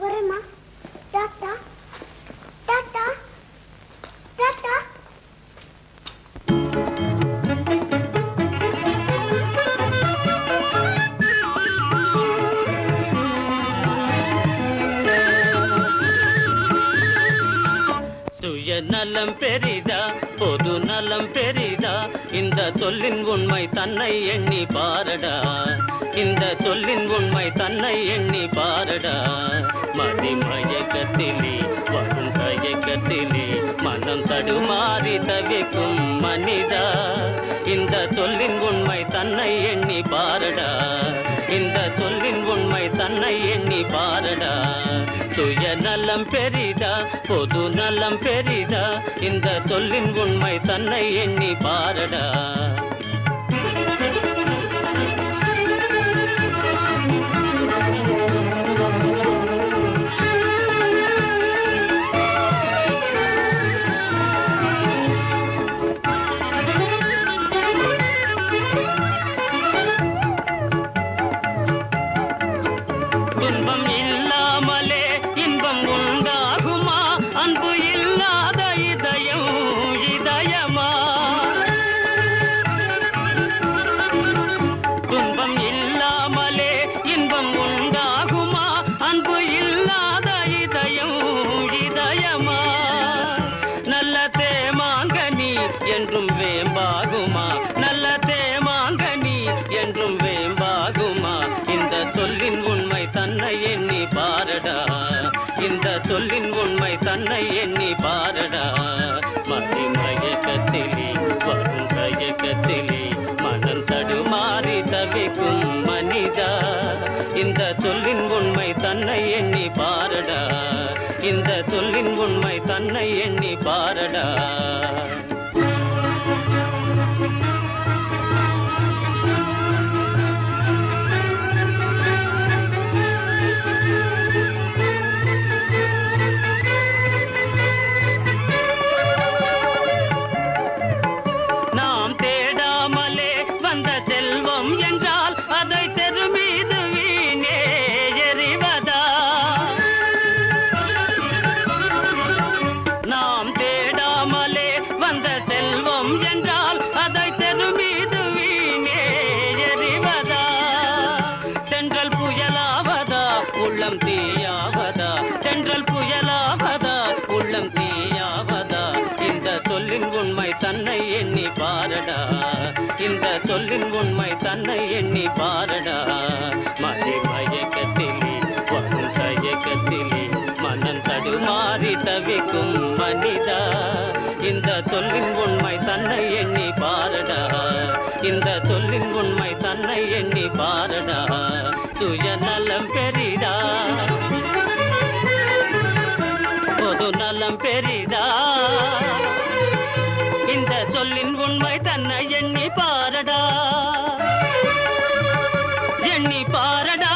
வரேம்மா. Tata tata tata சுயநலம் இந்த சொல்லின் உண்மை தன்னை எண்ணி பாரடா. இந்த சொல்லின் உண்மை தன்னை எண்ணி பாரடா. மதிமயக்கத்திலே வரும் தயக்கத்திலே மனம் தடுமாறி தவிக்கும் மனிதா. இந்த சொல்லின் உண்மை தன்னை எண்ணி பாரடா. இந்த சொல்லின் உண்மை தன்னை எண்ணி பாரடா. சுய நலம் பெரிதா பொது நலம் பெரிதா இந்த சொல்லின் உண்மை தன்னை எண்ணி பாரடா. தன்னை எண்ணி பாரடா. உள்ளம் தீயாவதா இந்த சொல்லின் உண்மை தன்னை எண்ணி பாரடா. இந்த சொல்லின் உண்மை தன்னை எண்ணி பாரடா. மதி மயக்கத்திலே வரும் தயக்கத்திலே மனம் தடுமாறி தவிக்கும் மனிதா. இந்த சொல்லின் உண்மை தன்னை எண்ணி பாரடா. இந்த சொல்லின் உண்மை தன்னை எண்ணி பாரடா. சுயநலம் பெற சொல்லின் உண்மை தன்னை எண்ணி பாரடா. எண்ணி பாரடா.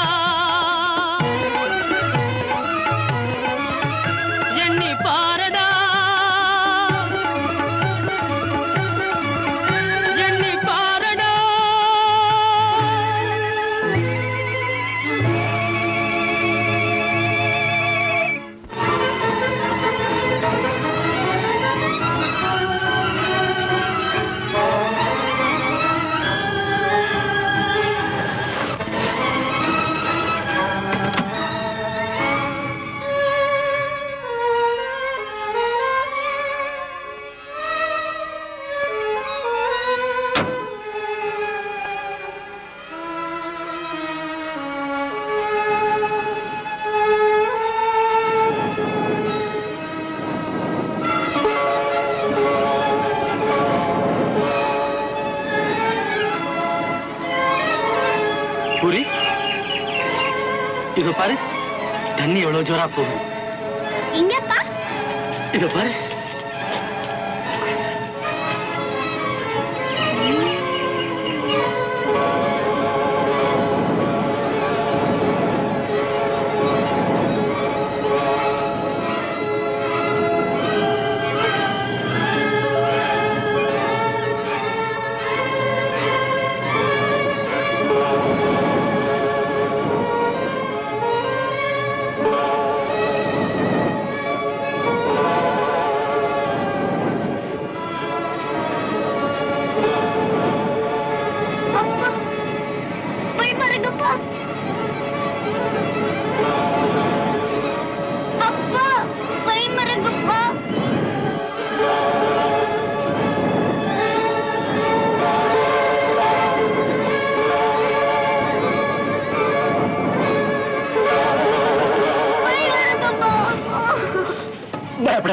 பாரு. தண்ணி எவ்வளவு ஜோரா எங்கப்பா இதோ பாரு.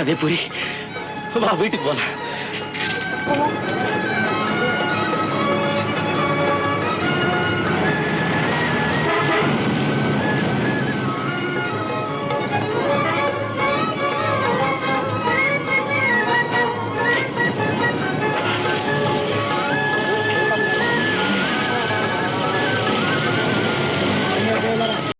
அதே புரி. வா வீட்டுக்கு போலாம்.